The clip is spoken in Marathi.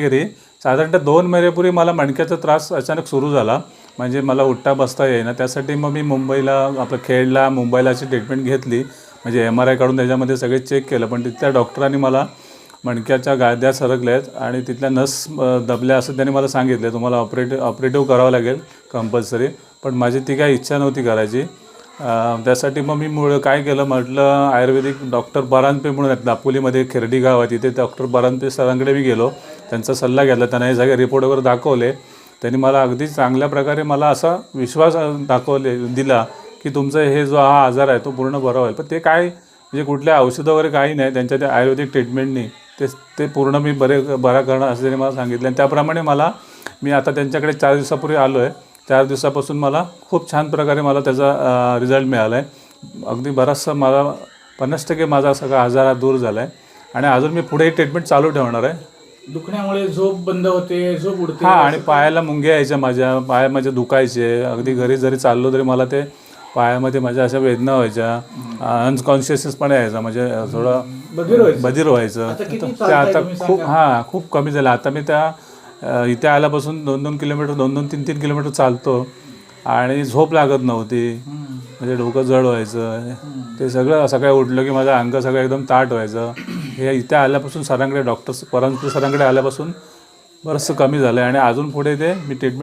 घरी साधारणतः दोन महिन्यापूर्वी मला मणक्याचा त्रास अचानक सुरू झाला. म्हणजे मला उठता बसता येईना. त्यासाठी मग मी मुंबईला आपलं खेडला मुंबईला अशी ट्रीटमेंट घेतली. म्हणजे एम आर आय काढून त्याच्यामध्ये सगळे चेक केलं. पण तिथल्या डॉक्टरांनी मला मणक्याच्या गाद्या सरकल्या आहेत आणि तिथल्या नस दबल्या असं त्यांनी मला सांगितलं. तुम्हाला ऑपरेट ऑपरेटिव्ह करावं लागेल कंपल्सरी पण माझी ती काही इच्छा नव्हती करायची. त्यासाठी मग मी मुळ काय केलं? म्हटलं आयुर्वेदिक डॉक्टर बरांपे म्हणून आहेत दापोलीमध्ये खेर्डी गाव आहे. तिथे डॉक्टर बरांपे सरांकडे मी गेलो. त्यांचा सल्ला घेतला. त्यांना हे सगळे रिपोर्ट वगैरे दाखवले. त्यांनी मला अगदी चांगल्या प्रकारे मला असा विश्वास दाखवले दिला की तुमचा हे जो हा आजार आहे तो पूर्ण बरा होईल. पण ते काय म्हणजे कुठल्या औषधं वगैरे काही नाही त्यांच्या त्या आयुर्वेदिक ट्रीटमेंटनी ते ते पूर्ण मी बरे बरा करणं असं त्यांनी मला सांगितलं. आणि त्याप्रमाणे मला मी आता त्यांच्याकडे चार दिवसापूर्वी आलो आहे चार दिवसापासून मला खूप छान प्रकारे मला त्याचा रिझल्ट मिळाला आहे अगदी बराचसा मला पन्नास टक्के माझा सगळा आजार दूर झाला आहे आणि अजून मी पुढे ट्रीटमेंट चालू ठेवणार आहे. दुखण्यामुळे झोप बंद होते झोप उडते. हां आणि पायाला मुंग्या यायच्या माझ्या पाय माझे दुखायचे. अगदी घरी जरी चाललो तरी मला ते पायामध्ये माझ्या अशा वेदना व्हायच्या. अनकॉन्शियसपणे यायचा म्हणजे थोडं बधीर व्हायचं. ते आता खूप? हां खूप कमी झालं. आता मी त्या इथे आल्यापासून दोन दोन किलोमीटर दोन दोन तीन तीन किलोमीटर चालतो. आणि झोप लागत नव्हती. म्हणजे डोकं जड व्हायचं. ते सगळं सकाळी उठलं की माझं अंग सगळं एकदम ताट व्हायचं. हे इथे आल्यापासून सरांकडे डॉक्टर परांजपे सरांकडे आल्यापासून बरंचसं कमी झालं आहे आणि अजून पुढे ते मी ट्रीटमेंट